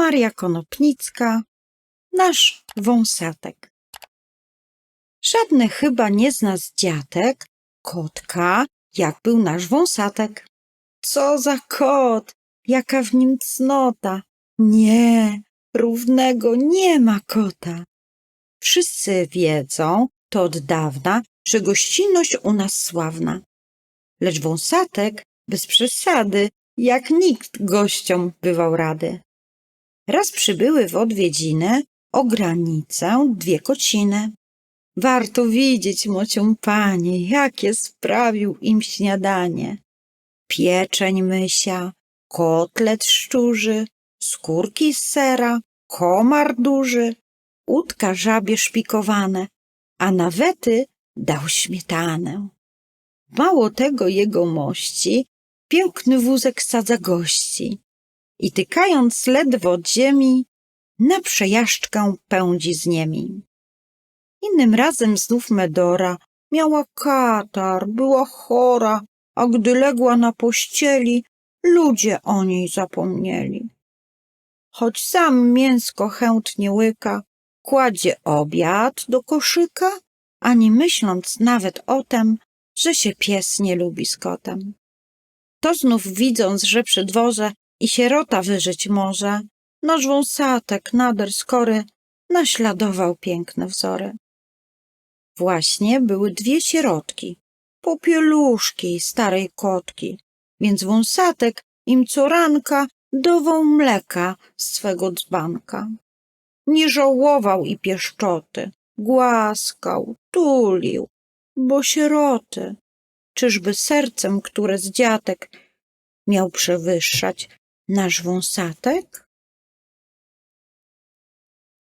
Maria Konopnicka, nasz wąsatek. Żadny chyba nie zna z dziatek kotka, jak był nasz wąsatek. Co za kot, jaka w nim cnota. Nie, równego nie ma kota. Wszyscy wiedzą, to od dawna, że gościnność u nas sławna. Lecz wąsatek, bez przesady, jak nikt gościom bywał rady. Raz przybyły w odwiedziny o granicę dwie kociny. Warto widzieć, mocią panie, jakie sprawił im śniadanie. Pieczeń mysia, kotlet szczurzy, skórki z sera, komar duży, udka żabie szpikowane, a nawety dał śmietanę. Mało tego jego mości, piękny wózek sadza gości i tykając ledwo ziemi, na przejażdżkę pędzi z niemi. Innym razem znów Medora miała katar, była chora, a gdy legła na pościeli, ludzie o niej zapomnieli. Choć sam mięsko chętnie łyka, kładzie obiad do koszyka, ani myśląc nawet o tem, że się pies nie lubi z kotem. To znów widząc, że przy dworze i sierota wyżyć może, nasz wąsatek nader skory naśladował piękne wzory. Właśnie były dwie sierotki, popieluszki starej kotki, więc wąsatek im co ranka dawał mleka z swego dzbanka. Nie żałował i pieszczoty, głaskał, tulił, bo sieroty. Czyżby sercem, które z dziatek miał przewyższać nasz wąsatek?